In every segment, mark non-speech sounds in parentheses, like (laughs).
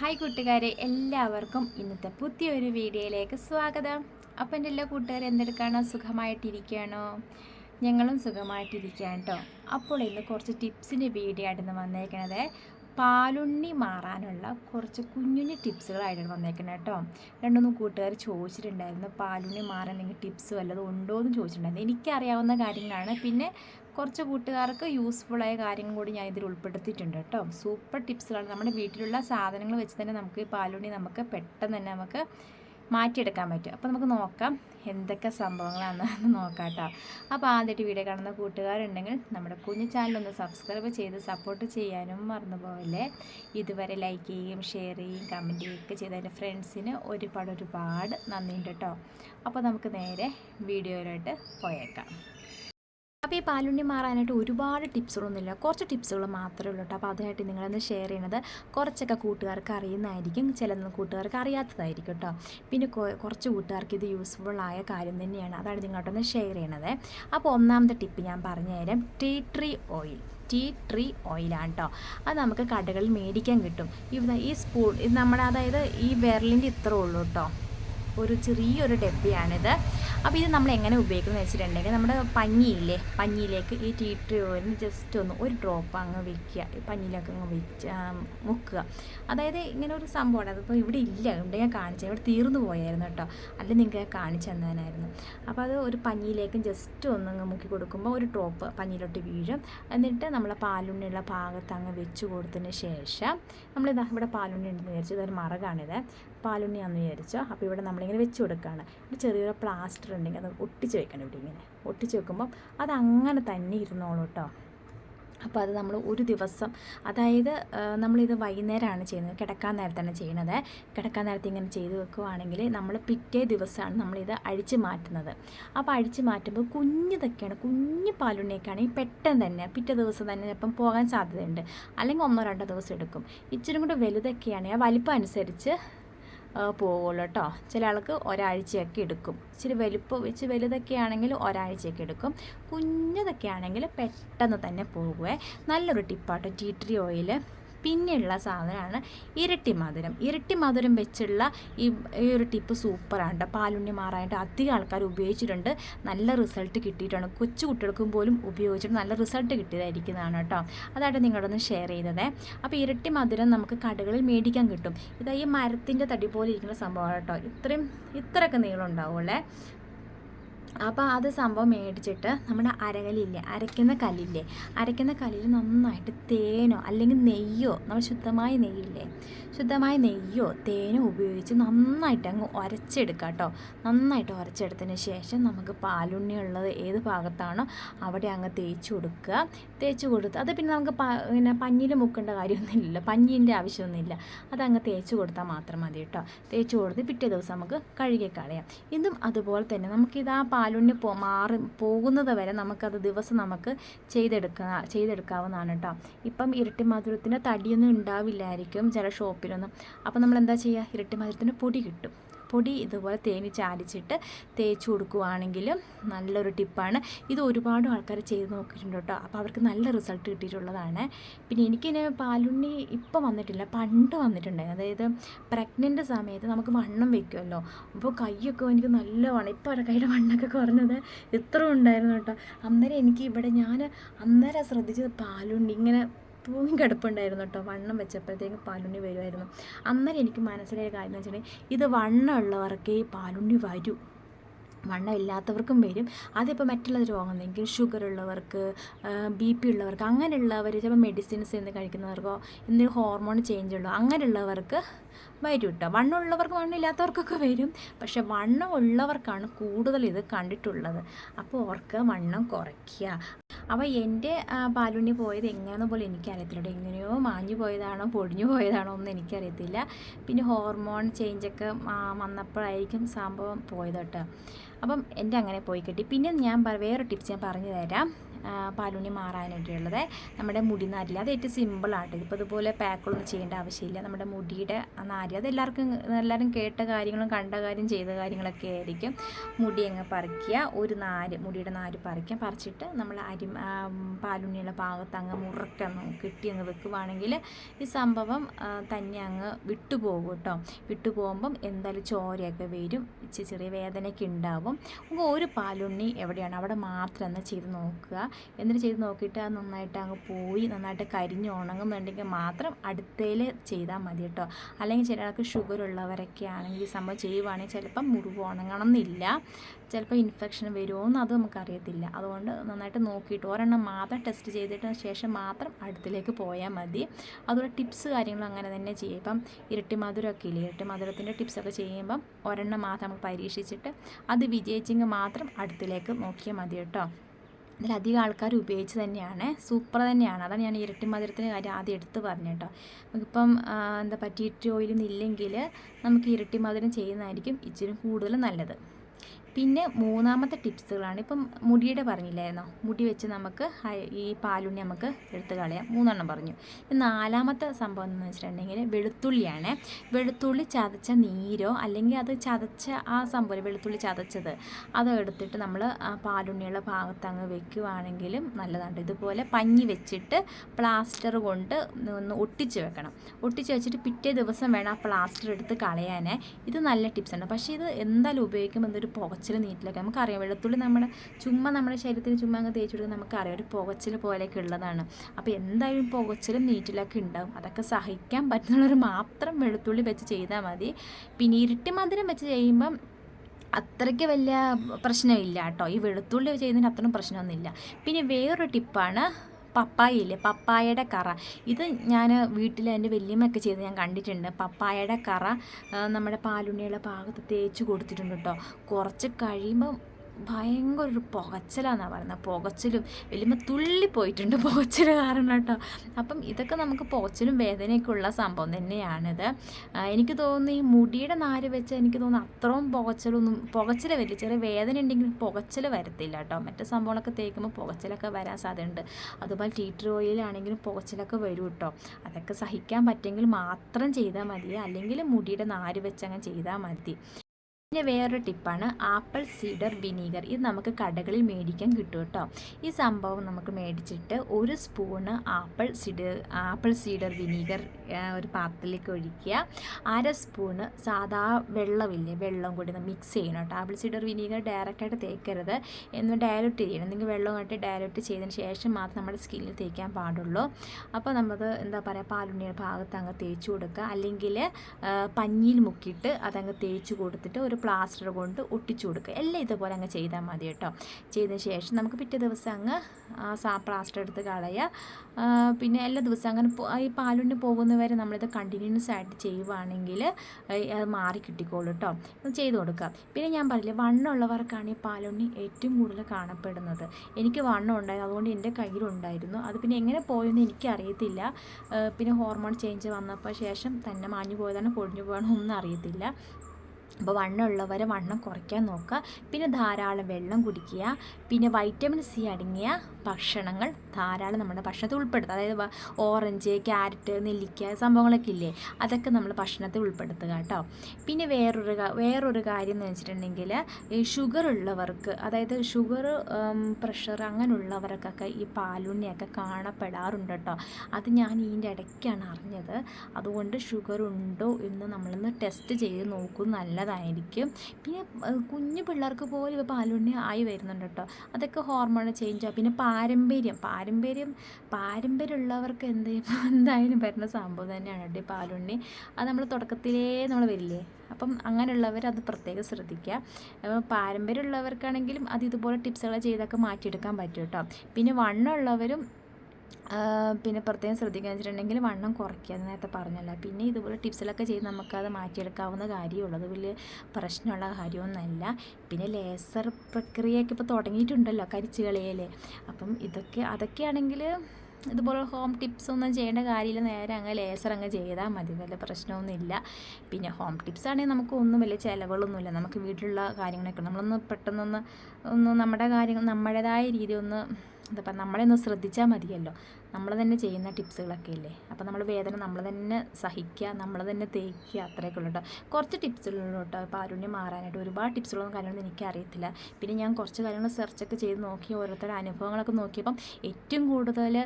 Hi കൂട്ടുകാരെ. എല്ലാവർക്കും ഇന്നത്തെ പുതിയൊരു വീഡിയോയിലേക്ക് സ്വാഗതം. അപ്പം എന്റെ എല്ലാ കൂട്ടുകാരും എന്തെടുക്കാണോ? സുഖമായിട്ടിരിക്കുകയാണോ? ഞങ്ങളും സുഖമായിട്ടിരിക്കുകയാണ് കേട്ടോ. അപ്പോൾ ഇന്ന് കുറച്ച് ടിപ്സിന്റെ വീഡിയോ ആയിട്ടാണ് വന്നേക്കണത്. പാലുണ്ണി മാറാനുള്ള കുറച്ച് കുഞ്ഞുഞ്ഞു ടിപ്സുകളായിട്ടാണ് വന്നേക്കുന്നത് കേട്ടോ. രണ്ടൊന്നും കൂട്ടുകാർ ചോദിച്ചിട്ടുണ്ടായിരുന്നു പാലുണ്ണി മാറാൻ എന്തെങ്കിലും ടിപ്സ് വല്ലതും ഉണ്ടോ എന്ന് ചോദിച്ചിട്ടുണ്ടായിരുന്നു. എനിക്കറിയാവുന്ന കാര്യങ്ങളാണ്. പിന്നെ കുറച്ച് കൂട്ടുകാർക്ക് യൂസ്ഫുള്ളായ കാര്യങ്ങൾ കൂടി ഞാൻ ഇതിൽ ഉൾപ്പെടുത്തിയിട്ടുണ്ട് കേട്ടോ. സൂപ്പർ ടിപ്സുകളാണ് നമ്മുടെ വീട്ടിലുള്ള സാധനങ്ങൾ വെച്ച് തന്നെ നമുക്ക് ഈ പാലുണ്ണി നമുക്ക് പെട്ടെന്ന് തന്നെ നമുക്ക് മാറ്റിയെടുക്കാൻ പറ്റും. അപ്പോൾ നമുക്ക് നോക്കാം എന്തൊക്കെ സംഭവങ്ങളാണെന്ന് നോക്കാം കേട്ടോ. അപ്പോൾ ആദ്യമായിട്ട് വീഡിയോ കാണുന്ന കൂട്ടുകാരുണ്ടെങ്കിൽ നമ്മുടെ കുഞ്ഞു ചാനലൊന്ന് സബ്സ്ക്രൈബ് ചെയ്ത് സപ്പോർട്ട് ചെയ്യാനും മറന്നു പോകല്ലേ ഇതുവരെ ലൈക്ക് ചെയ്യുകയും ഷെയർ ചെയ്യുകയും കമന്റ് ചെയ്യുകയൊക്കെ ചെയ്ത എന്റെ ഫ്രണ്ട്സിന് ഒരുപാട് ഒരുപാട് നന്ദിയുണ്ട് കേട്ടോ. അപ്പോൾ നമുക്ക് നേരെ വീഡിയോയിലോട്ട് പോയേക്കാം. അപ്പോൾ ഈ പാലുണ്ണി മാറാനായിട്ട് ഒരുപാട് ടിപ്സുകളൊന്നുമില്ല. കുറച്ച് ടിപ്സുകൾ മാത്രമേ ഉള്ളൂ കേട്ടോ. അപ്പോൾ അതിനായിട്ട് നിങ്ങളൊന്ന് ഷെയർ ചെയ്യണത് കുറച്ചൊക്കെ കൂട്ടുകാർക്ക് അറിയുന്നതായിരിക്കും ചിലതൊന്നും കൂട്ടുകാർക്ക് അറിയാത്തതായിരിക്കും കേട്ടോ. പിന്നെ കുറച്ച് കൂട്ടുകാർക്ക് ഇത് യൂസ്ഫുൾ ആയ കാര്യം തന്നെയാണ്. അതാണ് നിങ്ങളോട്ടൊന്ന് ഷെയർ ചെയ്യണത്. അപ്പോൾ ഒന്നാമത്തെ ടിപ്പ് ഞാൻ പറഞ്ഞുതരാം tea tree oil tea tree ഓയിലാണ് കേട്ടോ അത് നമുക്ക് കടകളിൽ മേടിക്കാൻ കിട്ടും. ഇവിടെ ഈ സ്പൂൺ ഇത് നമ്മുടെ അതായത് ഈ വിരലിന്റെ ഇത്ര ഉള്ളൂ കേട്ടോ ഒരു ചെറിയൊരു ഡബ്ബയാണിത് അപ്പോൾ ഇത് നമ്മൾ എങ്ങനെ ഉപയോഗിക്കുന്നത് വെച്ചിട്ടുണ്ടെങ്കിൽ നമ്മുടെ പഞ്ഞിയില്ലേ പഞ്ഞിയിലേക്ക് ഈ ടീ ട്രീ ഓയിലിന് ജസ്റ്റ് ഒന്ന് ഒരു ഡ്രോപ്പ് അങ്ങ് വയ്ക്കുക ഈ പഞ്ഞിയിലൊക്കെ അങ്ങ് വെച്ച് മുക്കുക. അതായത് ഇങ്ങനെ ഒരു സംഭവമാണ് അതിപ്പോൾ ഇവിടെ ഇല്ല. ഇവിടെ ഞാൻ കാണിച്ചത് ഇവിടെ തീർന്നു പോയായിരുന്നു കേട്ടോ. അല്ലെങ്കിൽ നിങ്ങൾക്ക് കാണിച്ചു തന്നതിനായിരുന്നു. അപ്പോൾ അത് ഒരു പഞ്ഞിയിലേക്ക് ജസ്റ്റ് ഒന്ന് മുക്കി കൊടുക്കുമ്പോൾ ഒരു ഡ്രോപ്പ് പഞ്ഞിയിലോട്ട് വീഴും. എന്നിട്ട് നമ്മൾ പാലുണ്ണിയുള്ള ഭാഗത്ത് അങ്ങ് വെച്ച് കൊടുത്തതിന് ശേഷം നമ്മളിതാ ഇവിടെ പാലുണ്ണി ഉണ്ടെന്ന് വിചാരിച്ചു. ഇതൊരു മറകാണിത്. പാലുണ്ണിയാണെന്ന് വിചാരിച്ചോ. അപ്പോൾ ഇവിടെ നമ്മളിങ്ങനെ വെച്ച് കൊടുക്കുകയാണ് ഇവിടെ ചെറിയൊരു പ്ലാസ്റ്റർ ഉണ്ടെങ്കിൽ അത് ഒട്ടിച്ച് വെക്കണം ഇവിടെ ഇങ്ങനെ. ഒട്ടിച്ച് വെക്കുമ്പം അത് അങ്ങനെ തന്നെ ഇരുന്നോളൂ കേട്ടോ അപ്പോൾ അത് നമ്മൾ ഒരു ദിവസം അതായത് നമ്മളിത് വൈകുന്നേരമാണ് ചെയ്യുന്നത്. കിടക്കാൻ നേരത്താണ് ചെയ്യണത്. കിടക്കാൻ നേരത്തെ ഇങ്ങനെ ചെയ്ത് വെക്കുവാണെങ്കിൽ നമ്മൾ പിറ്റേ ദിവസമാണ് നമ്മളിത് അഴിച്ച് മാറ്റുന്നത്. അപ്പോൾ അഴിച്ച് മാറ്റുമ്പോൾ കുഞ്ഞിതൊക്കെയാണ് കുഞ്ഞു പാലുണ്ണിയൊക്കെയാണെങ്കിൽ പെട്ടെന്ന് തന്നെ പിറ്റേ ദിവസം തന്നെ ചിലപ്പം പോകാൻ സാധ്യതയുണ്ട്. അല്ലെങ്കിൽ ഒന്നോ രണ്ടോ ദിവസം എടുക്കും. ഇച്ചിരി കൂടെ വലുതൊക്കെയാണെങ്കിൽ ആ വലിപ്പം അനുസരിച്ച് പോവുള്ളൂ കേട്ടോ ചില ആൾക്ക് ഒരാഴ്ചയൊക്കെ എടുക്കും. ഇച്ചിരി വലുപ്പം വെച്ച് വലുതൊക്കെ ആണെങ്കിൽ ഒരാഴ്ചയൊക്കെ എടുക്കും. കുഞ്ഞതൊക്കെ ആണെങ്കിൽ പെട്ടെന്ന് തന്നെ പോകുവേ. നല്ലൊരു ടിപ്പാട്ടോ ടീ ട്രീ ഓയിൽ പിന്നെയുള്ള സാധനമാണ് ഇരട്ടി മധുരം. ഇരട്ടി മധുരം വെച്ചുള്ള ഈ ഈ ഒരു ടിപ്പ് സൂപ്പറാണ് പാലുണ്ണി മാറാനായിട്ട് അധികം ആൾക്കാർ ഉപയോഗിച്ചിട്ടുണ്ട്. നല്ല റിസൾട്ട് കിട്ടിയിട്ടാണ്. കൊച്ചു കുട്ടികൾക്കും പോലും ഉപയോഗിച്ചിട്ട് നല്ല റിസൾട്ട് കിട്ടിയതായിരിക്കുന്നതാണ് കേട്ടോ അതായിട്ട് നിങ്ങളൊന്ന് ഷെയർ ചെയ്തത്. അപ്പോൾ ഇരട്ടി മധുരം നമുക്ക് കടകളിൽ മേടിക്കാൻ കിട്ടും. ഇതാ ഈ മരത്തിന്റെ തടി പോലെ ഇരിക്കുന്ന സംഭവമാണ് കേട്ടോ ഇത്രയും ഇത്രയൊക്കെ നീളം ഉണ്ടാവുള്ളേ അപ്പോൾ അത് സംഭവം മേടിച്ചിട്ട് നമ്മുടെ അരകലില്ലേ അരയ്ക്കുന്ന കല്ലില്ലേ അരയ്ക്കുന്ന കല്ലിൽ നന്നായിട്ട് തേനോ അല്ലെങ്കിൽ നെയ്യോ നമ്മൾ ശുദ്ധമായ നെയ്യില്ലേ ശുദ്ധമായ നെയ്യോ തേനോ ഉപയോഗിച്ച് നന്നായിട്ട് അങ്ങ് ഉരച്ചെടുക്കുക കേട്ടോ. നന്നായിട്ട് ഉരച്ചെടുത്തതിന് ശേഷം നമുക്ക് പാലുണ്ണി ഉള്ളത് ഏത് ഭാഗത്താണോ അവിടെ അങ്ങ് തേച്ച് കൊടുക്കുക. തേച്ച് കൊടുത്ത് അത് പിന്നെ നമുക്ക് പിന്നെ പഞ്ഞിയിൽ മുക്കേണ്ട കാര്യമൊന്നുമില്ല പഞ്ഞീന്റെ ആവശ്യമൊന്നുമില്ല. അതങ്ങ് തേച്ച് കൊടുത്താൽ മാത്രം മതി കേട്ടോ. തേച്ച് കൊടുത്ത് പിറ്റേ ദിവസം നമുക്ക് കഴുകി കളയാം. ഇതും അതുപോലെ തന്നെ നമുക്കിത് പാലുണ്ണി പോ മാറി പോകുന്നത് വരെ നമുക്കത് ദിവസം നമുക്ക് ചെയ്തെടുക്കുക ചെയ്തെടുക്കാവുന്നതാണ് കേട്ടോ ഇപ്പം ഇരട്ടി മധുരത്തിന് തടിയൊന്നും ഉണ്ടാവില്ലായിരിക്കും ചില ഷോപ്പിലൊന്നും. അപ്പം നമ്മൾ എന്താ ചെയ്യുക? ഇരട്ടി മധുരത്തിന് പൊടി കിട്ടും. പൊടി ഇതുപോലെ തേനി ചാലിച്ചിട്ട് തേച്ച് കൊടുക്കുവാണെങ്കിലും നല്ലൊരു ടിപ്പാണ്. ഇത് ഒരുപാട് ആൾക്കാർ ചെയ്ത് നോക്കിയിട്ടുണ്ട് കേട്ടോ. അപ്പോൾ അവർക്ക് നല്ല റിസൾട്ട് കിട്ടിയിട്ടുള്ളതാണ്. പിന്നെ എനിക്കിന് പാലുണ്ണി ഇപ്പം വന്നിട്ടില്ല. പണ്ട് വന്നിട്ടുണ്ടായിരുന്നു. അതായത് പ്രഗ്നന്റ് സമയത്ത് നമുക്ക് വണ്ണം വെക്കുമല്ലോ അപ്പോൾ കൈയൊക്കെ എനിക്ക് നല്ല വണ്ണം ഇപ്പോൾ കൈയുടെ വണ്ണൊക്കെ കുറഞ്ഞത് ഇത്ര ഉണ്ടായിരുന്നു കേട്ടോ. അന്നേരം എനിക്ക് ഇവിടെ ഞാൻ അന്നേരം ശ്രദ്ധിച്ചത് പാലുണ്ണി ഇങ്ങനെ തൂങ്ങി കിടപ്പുണ്ടായിരുന്നു കേട്ടോ. വണ്ണം വെച്ചപ്പോഴത്തേക്ക് പാലുണ്ണി വരുമായിരുന്നു അന്നേരം എനിക്ക് മനസ്സിലായ കാര്യം എന്ന് വെച്ചിട്ടുണ്ടെങ്കിൽ ഇത് വണ്ണമുള്ളവർക്കേ പാലുണ്ണി വരൂ. വണ്ണം ഇല്ലാത്തവർക്കും വരും. അതിപ്പോൾ മറ്റുള്ള രോഗം എന്തെങ്കിലും ഷുഗർ ഉള്ളവർക്ക് ബി പി ഉള്ളവർക്ക് അങ്ങനെയുള്ളവർ ചിലപ്പോൾ മെഡിസിൻസ് എന്ന് കഴിക്കുന്നവർക്കോ എന്തെങ്കിലും ഹോർമോൺ ചേഞ്ച് ഉള്ളോ അങ്ങനെയുള്ളവർക്ക് വരും കേട്ടോ വണ്ണമുള്ളവർക്ക് വണ്ണമില്ലാത്തവർക്കൊക്കെ വരും. പക്ഷെ വണ്ണം ഉള്ളവർക്കാണ് കൂടുതൽ ഇത് കണ്ടിട്ടുള്ളത്. അപ്പോൾ അവർക്ക് വണ്ണം കുറയ്ക്കുക അപ്പോൾ എന്റെ പാലുണ്ണി പോയത് എങ്ങനെയെന്ന് പോലും എനിക്കറിയത്തില്ല എങ്ങനെയോ മാഞ്ഞു പോയതാണോ പൊടിഞ്ഞു പോയതാണോ ഒന്നും എനിക്കറിയത്തില്ല. പിന്നെ ഹോർമോൺ ചേഞ്ചൊക്കെ വന്നപ്പോഴായിരിക്കും സംഭവം പോയത് കേട്ടോ അപ്പം എന്റെ അങ്ങനെ പോയി കിട്ടി. പിന്നെ ഞാൻ വേറൊരു വേറെ ടിപ്സ് ഞാൻ പറഞ്ഞു തരാം. പാലുണ്ണി മാറാനായിട്ടുള്ളത് നമ്മുടെ മുടി നാരില്ല. അത് ഏറ്റവും സിമ്പിളാണ് ഇപ്പോൾ ഇതുപോലെ പാക്കുകളൊന്നും ചെയ്യേണ്ട ആവശ്യമില്ല. നമ്മുടെ മുടിയുടെ നാരി അത് എല്ലാവർക്കും എല്ലാവരും കേട്ട കാര്യങ്ങളും കണ്ട കാര്യം ചെയ്ത കാര്യങ്ങളൊക്കെ ആയിരിക്കും. മുടി അങ്ങ് പറിക്കുക. ഒരു നാര് മുടിയുടെ നാര് പറിക്കുക. പറിച്ചിട്ട് നമ്മൾ അരി പാലുണ്ണിയുള്ള ഭാഗത്ത് അങ്ങ് മുറുക്കെ കിട്ടി അങ്ങ് വെക്കുവാണെങ്കിൽ ഈ സംഭവം തന്നെ അങ്ങ് വിട്ടുപോകും കേട്ടോ. വിട്ടുപോകുമ്പം എന്തായാലും ചോരയൊക്കെ വരും. ഇച്ചിരി ചെറിയ വേദനയൊക്കെ ഉണ്ടാവും. ഒരു പാലുണ്ണി എവിടെയാണ്? അവിടെ മാത്രം ഒന്ന് ചെയ്ത് നോക്കുക. എന്നിട്ട് ചെയ്ത് നോക്കിയിട്ട് അത് നന്നായിട്ട് അങ്ങ് പോയി നന്നായിട്ട് കരിഞ്ഞ് ഉണങ്ങുന്നുണ്ടെങ്കിൽ മാത്രം അടുത്തേൽ ചെയ്താൽ മതി കേട്ടോ. അല്ലെങ്കിൽ ചിലർക്ക് ഷുഗർ ഉള്ളവരൊക്കെ ആണെങ്കിൽ ഈ സംഭവം ചെയ്യുവാണെങ്കിൽ ചിലപ്പം മുറിവ് ഉണങ്ങണം എന്നില്ല ചിലപ്പോൾ ഇൻഫെക്ഷൻ വരുമോ എന്ന് അത് നമുക്കറിയത്തില്ല. അതുകൊണ്ട് നന്നായിട്ട് നോക്കിയിട്ട് ഒരെണ്ണം മാത്രം ടെസ്റ്റ് ചെയ്തിട്ട് ശേഷം മാത്രം അടുത്തിലേക്ക് പോയാൽ മതി. അതുപോലെ ടിപ്സ് കാര്യങ്ങളും അങ്ങനെ തന്നെ ചെയ്യുക. ഇപ്പം ഇരട്ടി മധുരമൊക്കെ ഇല്ലേ? ഇരട്ടി മധുരത്തിന്റെ ടിപ്സൊക്കെ ചെയ്യുമ്പം ഒരെണ്ണം മാത്രം നമുക്ക് പരീക്ഷിച്ചിട്ട് അത് വിജയിച്ചെങ്കിൽ മാത്രം അടുത്തിലേക്ക് നോക്കിയാൽ മതി കേട്ടോ. ഇതിലധികം ആൾക്കാർ ഉപയോഗിച്ച് തന്നെയാണ്. സൂപ്പർ തന്നെയാണ്. അതാണ് ഞാൻ ഇരട്ടി മധുരത്തിന്റെ കാര്യം ആദ്യം എടുത്ത് പറഞ്ഞു കേട്ടോ. നമുക്കിപ്പം എന്താ പറ്റിയിട്ട് ഓയിലൊന്നും ഇല്ലെങ്കിൽ നമുക്ക് ഇരട്ടി മധുരം ചെയ്യുന്നതായിരിക്കും ഇച്ചിരി കൂടുതൽ നല്ലത്. പിന്നെ മൂന്നാമത്തെ ടിപ്സുകളാണ്. ഇപ്പം മുടിയുടെ പറഞ്ഞില്ലായിരുന്നോ? മുടി വെച്ച് നമുക്ക് ഈ പാലുണ്ണി നമുക്ക് എടുത്ത് കളയാം. മൂന്നെണ്ണം പറഞ്ഞു. നാലാമത്തെ സംഭവം എന്ന് വെച്ചിട്ടുണ്ടെങ്കിൽ വെളുത്തുള്ളിയാണ്. വെളുത്തുള്ളി ചതച്ച നീരോ അല്ലെങ്കിൽ അത് ചതച്ച ആ സംഭവം വെളുത്തുള്ളി ചതച്ചത്. അത് എടുത്തിട്ട് നമ്മൾ പാലുണ്ണിയുള്ള ഭാഗത്ത് അങ്ങ് വെക്കുവാണെങ്കിലും നല്ലതാണ്. ഇതുപോലെ പഞ്ഞി വെച്ചിട്ട് പ്ലാസ്റ്റർ കൊണ്ട് ഒന്ന് ഒട്ടിച്ച് വെക്കണം. ഒട്ടിച്ച് വെച്ചിട്ട് പിറ്റേ ദിവസം വേണം ആ പ്ലാസ്റ്റർ എടുത്ത് കളയാനേ. ഇത് നല്ല ടിപ്സാണ് പക്ഷേ ഇത് എന്തായാലും ഉപയോഗിക്കുമ്പോൾ എന്തൊരു പുകച്ചിൽ നീറ്റിലൊക്കെ. നമുക്കറിയാം വെളുത്തുള്ളി നമ്മൾ ചുമ്മാ നമ്മുടെ ശരീരത്തിന് ചുമ്മാ അങ്ങ് തേച്ച് കൊടുക്കുന്നത് നമുക്കറിയാം ഒരു പുകച്ചിൽ പോലെയൊക്കെ ഉള്ളതാണ്. അപ്പോൾ എന്തായാലും പുകച്ചിലും നീറ്റിലൊക്കെ ഉണ്ടാവും. അതൊക്കെ സഹിക്കാൻ പറ്റുന്നവർ മാത്രം വെളുത്തുള്ളി വെച്ച് ചെയ്താൽ മതി. പിന്നെ ഇരുട്ടി മധുരം വെച്ച് ചെയ്യുമ്പം അത്രയ്ക്ക് വലിയ പ്രശ്നമില്ല കേട്ടോ. ഈ വെളുത്തുള്ളി ചെയ്യുന്നതിന് അത്രയും പ്രശ്നമൊന്നുമില്ല. പിന്നെ വേറൊരു ടിപ്പാണ് പപ്പായ ഇല്ലേ പപ്പായയുടെ കറ. ഇത് ഞാൻ വീട്ടിൽ എന്റെ വല്യമ്മയൊക്കെ ചെയ്ത് ഞാൻ കണ്ടിട്ടുണ്ട്. പപ്പായയുടെ കറ നമ്മുടെ പാലുണ്ണിയുടെ ഭാഗത്ത് തേച്ച് കൊടുത്തിട്ടുണ്ട് കേട്ടോ കുറച്ച് കഴിയുമ്പം ഭയങ്കര ഒരു പുകച്ചിലാന്നാണ് പറയുന്നത് പുകച്ചിലും വലിയ തുള്ളി പോയിട്ടുണ്ട് (laughs) പുകച്ചിൽ കാരണം കേട്ടോ അപ്പം ഇതൊക്കെ നമുക്ക് പുകച്ചിലും വേദനയൊക്കെ ഉള്ള സംഭവം തന്നെയാണിത്. എനിക്ക് തോന്നുന്നു ഈ മുടിയുടെ നാര് വെച്ച് എനിക്ക് തോന്നുന്നു അത്രയും പുകച്ചിലൊന്നും പുകച്ചിൽ വരില്ല. ചെറിയ വേദന ഉണ്ടെങ്കിൽ പുകച്ചിൽ വരത്തില്ല കേട്ടോ. മറ്റു സംഭവങ്ങളൊക്കെ തേക്കുമ്പോൾ പുകച്ചിലൊക്കെ വരാൻ സാധ്യതയുണ്ട്. അതുപോലെ ടീറ്റർ ഓയിലാണെങ്കിലും പുകച്ചിലൊക്കെ വരും കേട്ടോ. അതൊക്കെ സഹിക്കാൻ പറ്റുമെങ്കിൽ മാത്രം ചെയ്താൽ മതി. അല്ലെങ്കിൽ മുടിയുടെ നാര് വെച്ച് അങ്ങ് ചെയ്താൽ മതി. പിന്നെ വേറൊരു ടിപ്പാണ് ആപ്പിൾ സീഡർ വിനീഗർ. ഇത് നമുക്ക് കടകളിൽ മേടിക്കാൻ കിട്ടും കേട്ടോ. ഈ സംഭവം നമുക്ക് മേടിച്ചിട്ട് ഒരു spoon apple cider apple cider vinegar ഒരു പാത്രത്തിലേക്ക് ഒഴിക്കുക. അര സ്പൂണ് സാധാ വെള്ളമില്ലേ വെള്ളം കൂടി മിക്സ് ചെയ്യണം കേട്ടോ. ആപ്പിൾ സീഡർ വിനീഗർ ഡയറക്റ്റായിട്ട് തേക്കരുത്. എന്ന് ഡയലൂട്ട് ചെയ്യണം. എന്തെങ്കിലും വെള്ളമായിട്ട് ഡയലൂട്ട് ചെയ്തതിന് ശേഷം മാത്രം നമ്മുടെ സ്കിന്നിൽ തേക്കാൻ പാടുള്ളൂ. അപ്പോൾ നമ്മൾ എന്താ പറയുക പാലുണ്ണിയുടെ ഭാഗത്ത് അങ്ങ് തേച്ച് കൊടുക്കുക. അല്ലെങ്കിൽ പഞ്ഞിയിൽ മുക്കിയിട്ട് അതങ്ങ് തേച്ച് കൊടുത്തിട്ട് ഒരു പ്ലാസ്റ്റർ കൊണ്ട് ഒട്ടിച്ചു കൊടുക്കുക. എല്ലാം ഇതുപോലെ അങ്ങ് ചെയ്താൽ മതി കേട്ടോ. ചെയ്തതിന് ശേഷം നമുക്ക് പിറ്റേ ദിവസം അങ്ങ് ആ സാ പ്ലാസ്റ്റർ എടുത്ത് കളയുക. പിന്നെ എല്ലാ ദിവസവും അങ്ങനെ ഈ പാലുണ്ണി പോകുന്നവരെ നമ്മളിത് കണ്ടിന്യൂസ് ആയിട്ട് ചെയ്യുവാണെങ്കിൽ അത് മാറി കിട്ടിക്കോളൂ കേട്ടോ. ചെയ്ത് കൊടുക്കുക. പിന്നെ ഞാൻ പറഞ്ഞില്ലേ വണ്ണമുള്ളവർക്കാണ് ഈ പാലുണ്ണി ഏറ്റവും കൂടുതൽ കാണപ്പെടുന്നത്. എനിക്ക് വണ്ണം ഉണ്ടായിരുന്നു അതുകൊണ്ട് എന്റെ കയ്യിലുണ്ടായിരുന്നു. അത് പിന്നെ എങ്ങനെ പോയെന്ന് എനിക്കറിയത്തില്ല. പിന്നെ ഹോർമോൺ ചേഞ്ച് വന്നപ്പോൾ ശേഷം തന്നെ മാഞ്ഞു പോയതാണ് പൊടിഞ്ഞു പോയതാണോ അറിയത്തില്ല. അപ്പോൾ വണ്ണമുള്ളവരെ വണ്ണം കുറയ്ക്കാൻ നോക്കുക. പിന്നെ ധാരാളം വെള്ളം കുടിക്കുക. പിന്നെ വൈറ്റമിൻ സി അടങ്ങിയ ഭക്ഷണങ്ങൾ ധാരാളം നമ്മുടെ ഭക്ഷണത്തിൽ ഉൾപ്പെടുത്തുക അതായത് ഓറഞ്ച് ക്യാരറ്റ് നെല്ലിക്ക സംഭവങ്ങളൊക്കെ ഇല്ലേ? അതൊക്കെ നമ്മൾ ഭക്ഷണത്തിൽ ഉൾപ്പെടുത്തുക കേട്ടോ. പിന്നെ വേറൊരു വേറൊരു കാര്യം എന്ന് വെച്ചിട്ടുണ്ടെങ്കിൽ ഈ ഷുഗർ ഉള്ളവർക്ക് അതായത് ഷുഗർ പ്രഷർ അങ്ങനെയുള്ളവർക്കൊക്കെ ഈ പാലുണ്ണിയൊക്കെ കാണപ്പെടാറുണ്ട് കേട്ടോ. അത് ഞാൻ ഇതിന്റെ ഇടയ്ക്കാണ് അറിഞ്ഞത്. അതുകൊണ്ട് ഷുഗർ ഉണ്ടോ എന്ന് നമ്മളൊന്ന് ടെസ്റ്റ് ചെയ്ത് നോക്കും. നല്ലതായിരിക്കും. പിന്നെ കുഞ്ഞു പിള്ളേർക്ക് പോലും ഇപ്പോൾ പാലുണ്ണി ആയി വരുന്നുണ്ട് കേട്ടോ. അതൊക്കെ ഹോർമോൺ ചേഞ്ച് പിന്നെ പാരമ്പര്യം. പാരമ്പര്യം പാരമ്പര്യമുള്ളവർക്ക് എന്ത് എന്തായാലും വരുന്ന സംഭവം തന്നെയാണ്. ഈ പാലുണ്ണി. അത് നമ്മൾ തുടക്കത്തിലേ നമ്മൾ വരില്ലേ? അപ്പം അങ്ങനെയുള്ളവർ അത് പ്രത്യേകം ശ്രദ്ധിക്കുക. അപ്പോൾ പാരമ്പര്യമുള്ളവർക്കാണെങ്കിലും അത് ഇതുപോലെ ടിപ്സുകൾ ചെയ്തൊക്കെ മാറ്റിയെടുക്കാൻ പറ്റും കേട്ടോ. പിന്നെ വണ്ണമുള്ളവരും പിന്നെ പ്രത്യേകം ശ്രദ്ധിക്കുക വെച്ചിട്ടുണ്ടെങ്കിൽ വണ്ണം കുറയ്ക്കുക നേരത്തെ പറഞ്ഞല്ലോ. പിന്നെ ഇതുപോലെ ടിപ്സിലൊക്കെ ചെയ്ത് നമുക്കത് മാറ്റിയെടുക്കാവുന്ന കാര്യമുള്ളൂ. അത് വലിയ പ്രശ്നമുള്ള കാര്യമൊന്നുമല്ല. പിന്നെ ലേസർ പ്രക്രിയയൊക്കെ ഇപ്പോൾ തുടങ്ങിയിട്ടുണ്ടല്ലോ കരിച്ചു കളിയിൽ അപ്പം ഇതൊക്കെ അതൊക്കെയാണെങ്കിൽ ഇതുപോലെ ഹോം ടിപ്സ് ഒന്നും ചെയ്യേണ്ട കാര്യമില്ല. നേരെ അങ്ങ് ലേസർ അങ്ങ് ചെയ്താൽ മതി. വല്ല പ്രശ്നമൊന്നുമില്ല. പിന്നെ ഹോം ടിപ്സ് ആണെങ്കിൽ നമുക്ക് ഒന്നും വലിയ ചിലവുകളൊന്നുമില്ല. നമുക്ക് വീട്ടിലുള്ള കാര്യങ്ങളൊക്കെ നമ്മളൊന്ന് പെട്ടെന്നൊന്ന് ഒന്ന് നമ്മുടെ കാര്യങ്ങൾ നമ്മുടേതായ രീതി ഒന്ന് എന്താ നമ്മളെ ഒന്ന് ശ്രദ്ധിച്ചാൽ മതിയല്ലോ. നമ്മൾ തന്നെ ചെയ്യുന്ന ടിപ്സുകളൊക്കെ ഇല്ലേ? അപ്പോൾ നമ്മൾ വേദന നമ്മൾ തന്നെ സഹിക്കുക നമ്മൾ തന്നെ തേക്കുക അത്രയൊക്കെ ഉള്ളൂ കേട്ടോ കുറച്ച് ടിപ്സുകളുണ്ട് കേട്ടോ പാരുണ്യം മാറാനായിട്ട് ഒരുപാട് ടിപ്സുകളൊന്നും കാര്യങ്ങളൊന്നും എനിക്കറിയത്തില്ല. പിന്നെ ഞാൻ കുറച്ച് കാര്യങ്ങൾ സെർച്ചൊക്കെ ചെയ്ത് നോക്കി ഓരോരുത്തരുടെ അനുഭവങ്ങളൊക്കെ നോക്കിയപ്പം ഏറ്റവും കൂടുതൽ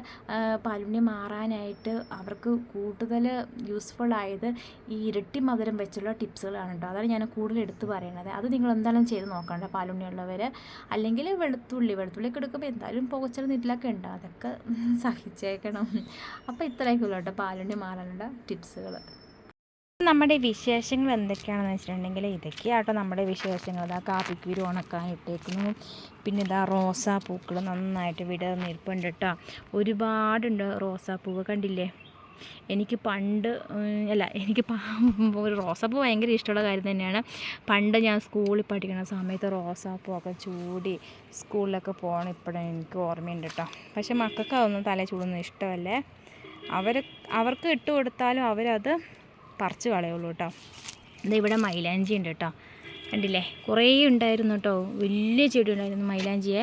പാലുണ്യം മാറാനായിട്ട് അവർക്ക് കൂടുതൽ യൂസ്ഫുൾ ആയത് ഈ ഇരട്ടി മധുരം വെച്ചുള്ള ടിപ്സുകളാണ് കേട്ടോ അതാണ് ഞാൻ കൂടുതൽ എടുത്തു പറയുന്നത് അത് നിങ്ങൾ എന്തായാലും ചെയ്ത് നോക്കണ്ട പാലുണ്ണിയുള്ളവർ അല്ലെങ്കിൽ വെളുത്തുള്ളി വെളുത്തുള്ളിയൊക്കെ എടുക്കുമ്പോൾ എന്തായാലും പുകച്ചൽ നീറ്റിലൊക്കെ ഉണ്ട്. അതൊക്കെ സഹിച്ചേക്കണം അപ്പോൾ ഇത്രയൊക്കെ ഉള്ളൂ കേട്ടോ. പാലുണ്ണി മാറാനുള്ള ടിപ്സുകൾ നമ്മുടെ വിശേഷങ്ങൾ എന്തൊക്കെയാണെന്ന് വെച്ചിട്ടുണ്ടെങ്കിൽ ഇതൊക്കെയാട്ടോ നമ്മുടെ വിശേഷങ്ങൾ. ഇതാ കാപ്പിക്കുരു ഉണക്കാൻ ഇട്ടേക്കുന്നു. പിന്നെ ഇതാ റോസാപ്പൂക്കൾ നന്നായിട്ട് വിടർന്നിരിപ്പുണ്ട് കേട്ടോ. ഒരുപാടുണ്ട് റോസാപ്പൂവ് കണ്ടില്ലേ? എനിക്ക് പണ്ട് അല്ല എനിക്ക് (laughs) ഒരു റോസാപ്പൂ ഭയങ്കര ഇഷ്ടമുള്ള കാര്യം തന്നെയാണ്. പണ്ട് ഞാൻ സ്കൂളിൽ പഠിക്കുന്ന സമയത്ത് റോസാപ്പൂ ഒക്കെ ചൂടി സ്കൂളിലൊക്കെ പോകണം ഇപ്പോഴും എനിക്ക് ഓർമ്മയുണ്ട് കേട്ടോ പക്ഷേ മക്കൾക്ക് അതൊന്നും തല ചൂടൊന്നും ഇഷ്ടമല്ലേ. അവർ അവർക്ക് ഇട്ട് കൊടുത്താലും അവരത് പറിച്ച് കളയുള്ളൂ കേട്ടോ ഇത് ഇവിടെ മൈലാഞ്ചി ഉണ്ട് കേട്ടോ കണ്ടില്ലേ? കുറേ ഉണ്ടായിരുന്നു കേട്ടോ വലിയ ചെടി ഉണ്ടായിരുന്നു മൈലാഞ്ചിയെ.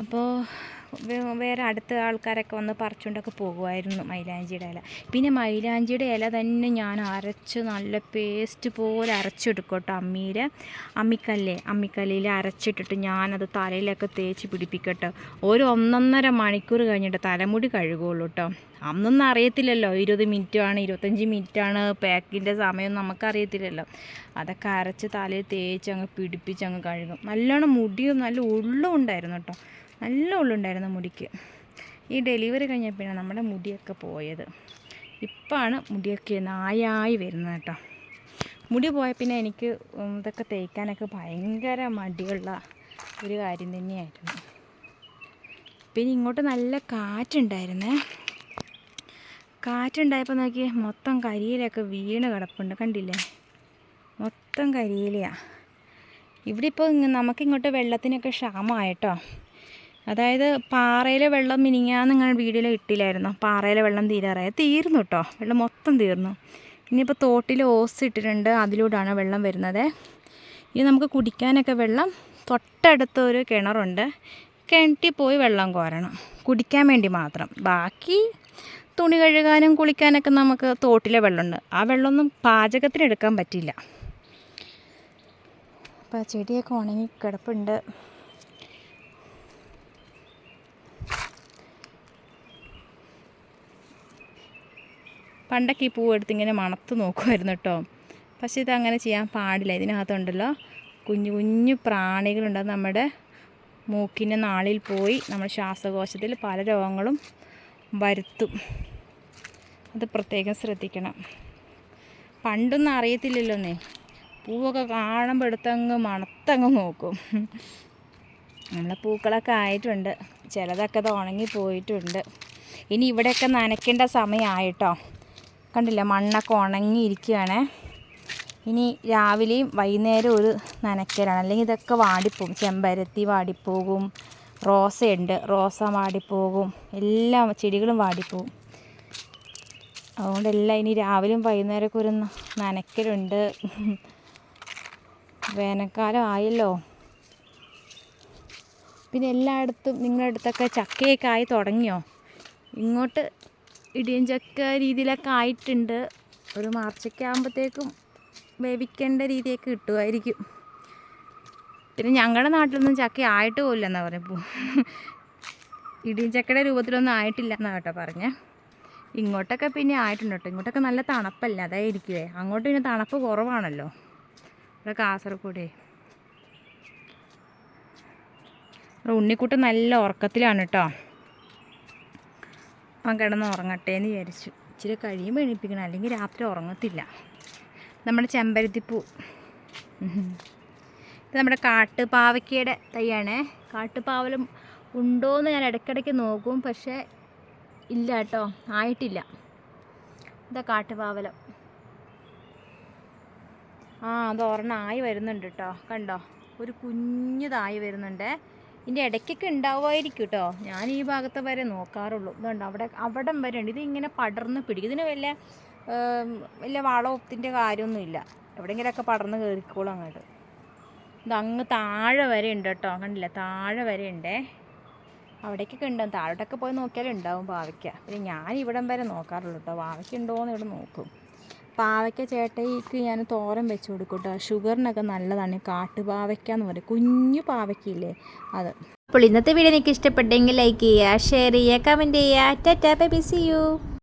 അപ്പോൾ വേറെ അടുത്ത ആൾക്കാരൊക്കെ വന്ന് പറിച്ചുകൊണ്ടൊക്കെ പോകുമായിരുന്നു മൈലാഞ്ചിയുടെ ഇല. പിന്നെ മൈലാഞ്ചിയുടെ ഇല തന്നെ ഞാൻ അരച്ച് നല്ല പേസ്റ്റ് പോലെ അരച്ചെടുക്കും കേട്ടോ അമ്മിയിൽ അമ്മിക്കല്ലേ അമ്മിക്കല്ലിൽ അരച്ചിട്ടിട്ട് ഞാനത് തലയിലൊക്കെ തേച്ച് പിടിപ്പിക്കട്ടെ. ഒരു ഒന്നൊന്നര മണിക്കൂർ കഴിഞ്ഞിട്ട് തലമുടി കഴുകുള്ളൂ കേട്ടോ അന്നൊന്നും അറിയത്തില്ലല്ലോ ഇരുപത് മിനിറ്റാണ് ഇരുപത്തഞ്ച് മിനിറ്റാണ് പാക്കിന്റെ സമയം നമുക്കറിയത്തില്ലല്ലോ. അതൊക്കെ അരച്ച് തലയിൽ തേച്ച് അങ്ങ് പിടിപ്പിച്ച് അങ്ങ് കഴുകും. നല്ലോണം മുടിയും നല്ല ഉള്ളും ഉണ്ടായിരുന്നു കേട്ടോ നല്ല ഉള്ളുണ്ടായിരുന്നു മുടിക്ക്. ഈ ഡെലിവറി കഴിഞ്ഞപ്പോഴാണ് നമ്മുടെ മുടിയൊക്കെ പോയത്. ഇപ്പോഴാണ് മുടിയൊക്കെ നായായി വരുന്നത് കേട്ടോ. മുടി പോയ പിന്നെ എനിക്ക് ഇതൊക്കെ തേക്കാനൊക്കെ ഭയങ്കര മടിയുള്ള ഒരു കാര്യം തന്നെയായിരുന്നു. പിന്നെ ഇങ്ങോട്ട് നല്ല കാറ്റുണ്ടായിരുന്നേ. കാറ്റുണ്ടായപ്പോൾ നോക്കി മൊത്തം കരിയിലൊക്കെ വീണ് കിടപ്പുണ്ട്. കണ്ടില്ലേ? മൊത്തം കരിയിലയാണ് ഇവിടെ ഇപ്പോൾ നമുക്കിങ്ങോട്ട് വെള്ളത്തിനൊക്കെ ക്ഷാമമായിട്ടോ? അതായത് പാറയിലെ വെള്ളം മിനിങ്ങാന്ന് നിങ്ങൾ വീഡിയോയിൽ ഇട്ടില്ലായിരുന്നു. പാറയിലെ വെള്ളം തീരാറായി. തീർന്നു കേട്ടോ വെള്ളം മൊത്തം തീർന്നു. ഇനിയിപ്പോൾ തോട്ടിൽ ഓസ് ഇട്ടിട്ടുണ്ട്. അതിലൂടെയാണ് വെള്ളം വരുന്നത്. ഇനി നമുക്ക് കുടിക്കാനൊക്കെ വെള്ളം. തൊട്ടടുത്തൊരു കിണറുണ്ട്. കിണറ്റിൽ പോയി വെള്ളം കോരണം. കുടിക്കാൻ വേണ്ടി മാത്രം. ബാക്കി തുണി കഴുകാനും കുളിക്കാനൊക്കെ നമുക്ക് തോട്ടിലെ വെള്ളമുണ്ട്. ആ വെള്ളമൊന്നും പാചകത്തിനെടുക്കാൻ പറ്റില്ല. അപ്പോൾ ചെടിയൊക്കെ ഉണങ്ങി കിടപ്പുണ്ട്. പണ്ടൊക്കെ ഈ പൂ എടുത്തിങ്ങനെ മണത്ത് നോക്കുമായിരുന്നു കേട്ടോ. പക്ഷേ ഇതങ്ങനെ ചെയ്യാൻ പാടില്ല. ഇതിനകത്തുണ്ടല്ലോ കുഞ്ഞു കുഞ്ഞു പ്രാണികളുണ്ട് നമ്മുടെ മൂക്കിന്റെ നാളിൽ പോയി നമ്മുടെ ശ്വാസകോശത്തിൽ പല രോഗങ്ങളും വരുത്തും. അത് പ്രത്യേകം ശ്രദ്ധിക്കണം. പണ്ടൊന്നും അറിയത്തില്ലല്ലോന്നേ. പൂവൊക്കെ കാണുമ്പോൾ എടുത്തങ്ങ് മണത്തങ്ങ് നോക്കും. നമ്മളെ പൂക്കളൊക്കെ ആയിട്ടുണ്ട്. ചിലതൊക്കെ അത് ഉണങ്ങി പോയിട്ടുണ്ട് ഇനി ഇവിടെയൊക്കെ നനയ്ക്കേണ്ട സമയമായിട്ടോ. കണ്ടില്ല മണ്ണൊക്കെ ഉണങ്ങിയിരിക്കുകയാണ്. ഇനി രാവിലെയും വൈകുന്നേരം ഒരു നനയ്ക്കലാണ് അല്ലെങ്കിൽ ഇതൊക്കെ വാടിപ്പോകും. ചെമ്പരത്തി വാടിപ്പോകും റോസയുണ്ട്. റോസ വാടിപ്പോകും. എല്ലാ ചെടികളും വാടിപ്പോകും. അതുകൊണ്ടെല്ലാം ഇനി രാവിലെയും വൈകുന്നേരമൊക്കെ ഒരു നനയ്ക്കലുണ്ട് വേനൽക്കാലം ആയല്ലോ. പിന്നെ എല്ലായിടത്തും നിങ്ങളുടെ അടുത്തൊക്കെ ചക്കയൊക്കെ ആയി തുടങ്ങിയോ? ഇങ്ങോട്ട് ഇടിയൻ ചക്ക രീതിയിലൊക്കെ ആയിട്ടുണ്ട്. ഒരു മാർച്ചൊക്കെ ആകുമ്പോഴത്തേക്കും വേവിക്കേണ്ട രീതിയൊക്കെ കിട്ടുമായിരിക്കും. പിന്നെ ഞങ്ങളുടെ നാട്ടിലൊന്നും ചക്ക ആയിട്ട് പോകില്ല എന്നാ പറയുമ്പോൾ ഇടിയൻ ചക്കയുടെ രൂപത്തിലൊന്നും ആയിട്ടില്ല എന്നാ കേട്ടോ പറഞ്ഞേ. ഇങ്ങോട്ടൊക്കെ പിന്നെ ആയിട്ടുണ്ട് കേട്ടോ. ഇങ്ങോട്ടൊക്കെ നല്ല തണുപ്പല്ല അതായിരിക്കുവേ. അങ്ങോട്ട് പിന്നെ തണുപ്പ് കുറവാണല്ലോ. ഇവിടെ കാസർഗോഡേ. ഉണ്ണിക്കുട്ടൻ നല്ല ഉറക്കത്തിലാണ് കേട്ടോ. അവൻ കിടന്ന് ഉറങ്ങട്ടെ എന്ന് വിചാരിച്ചു. ഇച്ചിരി കഴിയുമ്പോൾ എണീപ്പിക്കണം. അല്ലെങ്കിൽ രാത്രി ഉറങ്ങത്തില്ല. നമ്മുടെ ചെമ്പരത്തിപ്പൂ. ഇത് നമ്മുടെ കാട്ടുപാവയ്ക്കയുടെ തൈയാണേ. കാട്ടുപാവലും ഉണ്ടോയെന്ന് ഞാൻ ഇടയ്ക്കിടയ്ക്ക് നോക്കും. പക്ഷേ ഇല്ല കേട്ടോ. ആയിട്ടില്ല. ഇതാ കാട്ടുപാവലം ആ അത് ഒരെണ്ണം ആയി വരുന്നുണ്ട് കേട്ടോ. കണ്ടോ? ഒരു കുഞ്ഞതായി വരുന്നുണ്ട്. ഇതിന്റെ ഇടയ്ക്കൊക്കെ ഉണ്ടാവുമായിരിക്കും കേട്ടോ ഞാൻ ഈ ഭാഗത്ത് വരെ നോക്കാറുള്ളൂ. ഇതുണ്ട്. അവിടെ അവിടം വരെ ഉണ്ട്. ഇതിങ്ങനെ പടർന്ന് പിടിക്കും. ഇതിന് വല്ല വല്ല വളത്തിന്റെ കാര്യമൊന്നുമില്ല എവിടെയെങ്കിലുമൊക്കെ പടർന്ന് കയറിക്കോളും അങ്ങോട്ട്. ഇത് അങ്ങ് താഴെ വരെ ഉണ്ട് കേട്ടോ കണ്ടില്ല? താഴെ വരെ ഉണ്ടേ. അവിടേക്കൊക്കെ ഉണ്ടാവും താഴോട്ടൊക്കെ പോയി നോക്കിയാലും ഉണ്ടാവും പാവയ്ക്ക പിന്നെ ഞാൻ ഇവിടം വരെ നോക്കാറുള്ളൂ കേട്ടോ പാവയ്ക്ക ഉണ്ടോയെന്ന് ഇവിടെ നോക്കും. പാവയ്ക്ക ചേട്ടയ്ക്ക് ഞാൻ തോരൻ വെച്ച് കൊടുക്കും കേട്ടോ. ഷുഗറിനൊക്കെ നല്ലതാണ്. കാട്ടുപാവയ്ക്ക എന്ന് പറയും. കുഞ്ഞു പാവയ്ക്കില്ലേ? അത്. അപ്പോൾ ഇന്നത്തെ വീഡിയോ നിങ്ങൾക്ക് ഇഷ്ടപ്പെട്ടെങ്കിൽ ലൈക്ക് ചെയ്യുക ഷെയർ ചെയ്യുക കമന്റ് ചെയ്യുക. Tata bye B see you